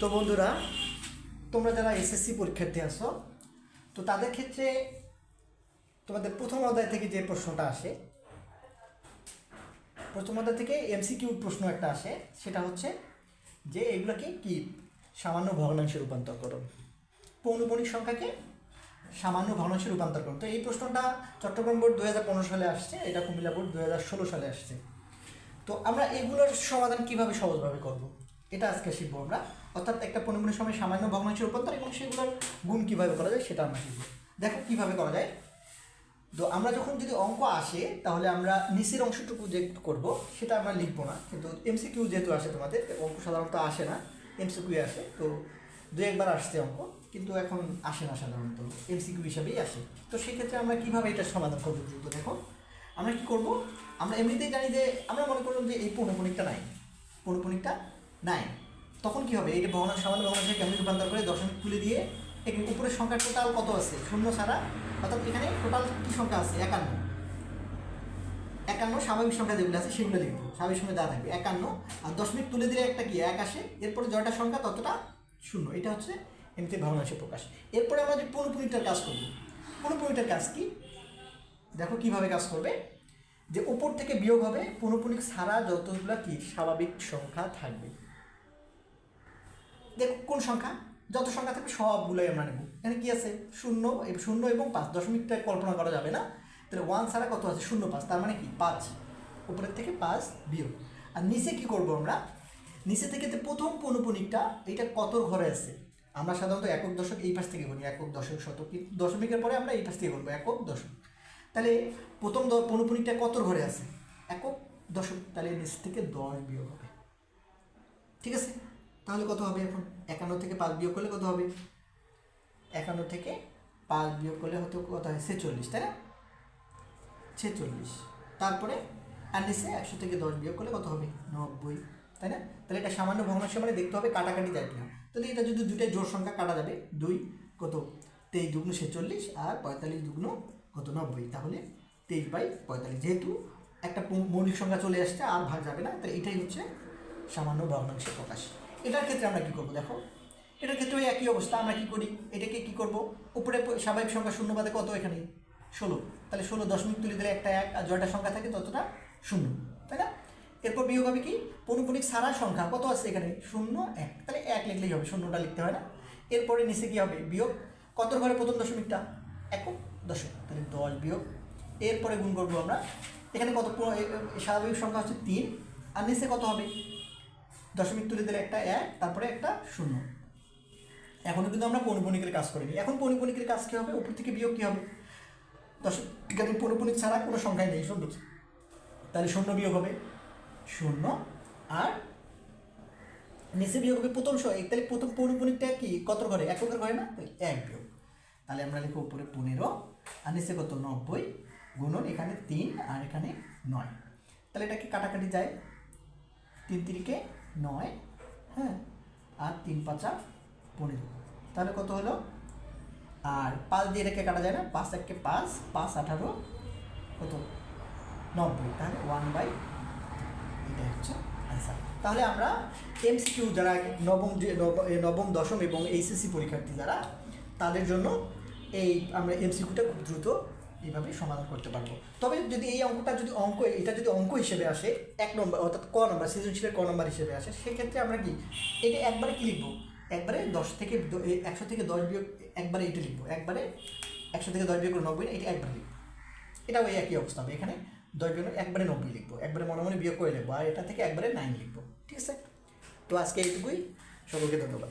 তো বন্ধুরা, তোমরা যারা এসএসসি পরীক্ষার্থী আসো তো তাদের ক্ষেত্রে তোমাদের প্রথম অধ্যায় থেকে যে প্রশ্নটা আসে, প্রথম অধ্যায় থেকে এমসিকিউ প্রশ্ন একটা আসে, সেটা হচ্ছে যে এগুলোকে কি সামান্য ভগ্নাংশে রূপান্তর করো? পৌনপণিক সংখ্যাকে সামান্য ভগ্নাংশে রূপান্তর করো। তো এই প্রশ্নটা চট্টগ্রাম বোর্ড দু হাজার পনেরো সালে আসছে, এটা কুমিল্লা বোর্ড দু হাজার ষোলো সালে আসছে। তো আমরা এগুলোর সমাধান কীভাবে সহজভাবে করব? এটা আজকে শিখব আমরা। অর্থাৎ একটা পরিমাণের সময় সামান্য ভগ্নাংশে রূপান্তর এবং সেগুলোর গুণ কীভাবে করা যায় সেটা আমরা শিখব। দেখো কীভাবে করা যায়। তো আমরা যখন যদি অঙ্ক আসে, তাহলে আমরা নিচের অংশটুকু যে করব, সেটা আমরা লিখব না। কিন্তু এমসিকিউ যেহেতু আসে তোমাদের অঙ্ক সাধারণত আসে না। এমসিকিউ আসে। তো দু একবার আসছে অঙ্ক, কিন্তু এখন আসে না সাধারণত। এমসিকিউ হিসাবেই আসে। তো সেক্ষেত্রে আমরা কীভাবে এটা সমাধান করব দ্রুত দেখো। আমরা কি করব? আমরা এমনিতেই জানি যে আমরা মনে করলাম যে এই পৌনপণিকটা নাই। পৌনপণিকটা নাই তখন কি হবে? এটা ভগ্নাংশ সামান্য ভগ্নাংশে কেমন রূপান্তর করে দশমিক তুলে দিয়ে এখানে উপরের সংখ্যা টোটাল কত আছে? শূন্য ছাড়া। অর্থাৎ এখানে টোটাল কী সংখ্যা আছে? একান্ন। একান্ন স্বাভাবিক সংখ্যা যেগুলো আছে সেগুলো লিখব। স্বাভাবিক সংখ্যা দেওয়া থাকবে। একান্ন। আর দশমিক তুলে দিলে একটা কি? এক আসে। এরপরে জয়টা সংখ্যা ততটা শূন্য। এটা হচ্ছে এমনিতে ভগ্নাংশের প্রকাশ। এরপরে আমরা যে পৌনপুনিটার কাজ করব। পৌনপুনিটার কাজ কি? দেখো কীভাবে কাজ করবে। যে উপর থেকে বিয়োগ হবে পৌনপুনিক ছাড়া যতগুলো কি? স্বাভাবিক সংখ্যা থাকবে। দেখো কোন সংখ্যা? যত সংখ্যা থাকবে সবগুলোই আমরা নেব। এখানে কী আছে? শূন্য শূন্য এবং পাঁচ। দশমিকটা কল্পনা করা যাবে না। তাহলে ওয়ান ছাড়া কত আছে? শূন্য, পাঁচ। তার মানে কি? পাঁচ। উপরের থেকে পাঁচ বিয়োগ। আর নিচে কি করব আমরা? নিচে থেকে যে প্রথম পৌনপুনিকটা এটা কত ঘরে আছে? আমরা সাধারণত একক দশক এই পাশ থেকে গুনি। একক দশক শতক। দশমিকের পরে আমরা এই পাশ থেকে গুনবো একক দশক। তাহলে প্রথম পৌনপুনিকটা কত ঘরে আছে? একক দশক। তাহলে নিচ থেকে দশ বিয়োগ হবে। ঠিক আছে? তাহলে কত হবে এখন? একান্ন থেকে পাঁচ বিয়োগ করলে কত হবে? একান্ন থেকে পাঁচ বিয়োগ করলে হয়তো কত হয়? ছেচল্লিশ, তাই না? ছেচল্লিশ। তারপরে আর নিচে একশো থেকে দশ বিয়োগ করলে কত হবে? নব্বই, তাই না? তাহলে এটা সামান্য ভগ্নাংশ মানে দেখতে হবে কাটাকাটি যায় কিনা। তাহলে এটা যদি দুইটা জোর সংখ্যা কাটা যাবে, দুই কত? তেইশ দুগুণ ছেচল্লিশ আর পঁয়তাল্লিশ দুগুণ কত? নব্বই। তাহলে তেইশ বাই পঁয়তাল্লিশ। যেহেতু একটা মৌলিক সংখ্যা চলে আসছে, আর ভাগ যাবে না, তাহলে এটাই হচ্ছে সামান্য ভগ্নাংশের প্রকাশ। এটার ক্ষেত্রে আমরা কী করব দেখো? এটার ক্ষেত্রে একই অবস্থা, আমরা কী করি? এটাকে কী করব? উপরে স্বাভাবিক সংখ্যা শূন্য বাদে কত এখানে? ষোলো। তাহলে ষোলো দশমিক তুলে দিলে একটা এক, আর জয়টা সংখ্যা থাকে ততটা শূন্য, তাই না? এরপর বিয়োগ হবে কি? পনুপনিক সারা সংখ্যা কত আছে এখানে? শূন্য, এক। তাহলে এক লিখলেই হবে, শূন্যটা লিখতে হয় না। এরপরে নিচে কী হবে? বিয়োগ। কত ঘরে প্রথম দশমিকটা? একক দশমিক। তাহলে দশ বিয়োগ। এরপরে গুণ করব আমরা। এখানে কত স্বাভাবিক সংখ্যা হচ্ছে তিন। আর নিচে কত হবে? দশমিক তুলে দিলে একটা এক, তারপরে একটা শূন্য। এখনও কিন্তু আমরা পৌনপণিকের কাজ করিনি। এখন পৌনপণিকের কাজ কী হবে? উপর থেকে বিয়োগ কী হবে? দশ এখানে পৌনপণিক ছাড়া কোনো সংখ্যাই নেই, শূন্য। তাহলে শূন্য বিয়োগ হবে। শূন্য আর নিচে বিয়োগ হবে প্রথম স- তাহলে প্রথম পৌনপণিকটা কি? কত ঘরে? এককের ঘরে না? এক বিয়োগ। তাহলে আমরা লিখব উপরে পনেরো, আর নিচে কত? নব্বই গুণন এখানে তিন, আর এখানে নয়। তাহলে এটা কি কাটাকাটি যায়? তিন তিরিকে নয় হ্যাঁ আর তিন পাঁচা পনেরো। তাহলে কত হলো? আর পাঁচ দিয়ে এটাকে কাটা যায় না, পাঁচ এককে পাঁচ পাঁচ আঠারো, কত? নব্বই। তাহলে ওয়ান বাই এটাই হচ্ছে অ্যান্সার তাহলে আমরা এমসিকিউ যারা নবম নবম, দশম এবং এইচএসসি পরীক্ষার্থী যারা, তাদের জন্য এই আমরা এমসিকিউটা খুব দ্রুত এইভাবে সমাধান করতে পারব। তবে যদি এই অঙ্কটা যদি অঙ্ক, এটা যদি অঙ্ক হিসেবে আসে, এক নম্বর, অর্থাৎ ক নম্বর, সৃজনশীলের ক নম্বর হিসেবে আসে, সেক্ষেত্রে আমরা কি, এটা একবারে কি লিখব? একবারে দশ থেকে একশো থেকে দশ বিয়োগ, একবারে এটা লিখব। একবারে একশো থেকে দশ বিয়োগ নব্বই এটা একবারে লিখব। এটাও এই একই অবস্থা হবে। এখানে দশ বিয়োগ একবারে নব্বই লিখব। একবারে মনে মনে বিয়োগ করে লিখব আর এটা থেকে একবারে নাইন লিখব। ঠিক আছে? তো আজকে এইটুকুই। সকলকে ধন্যবাদ।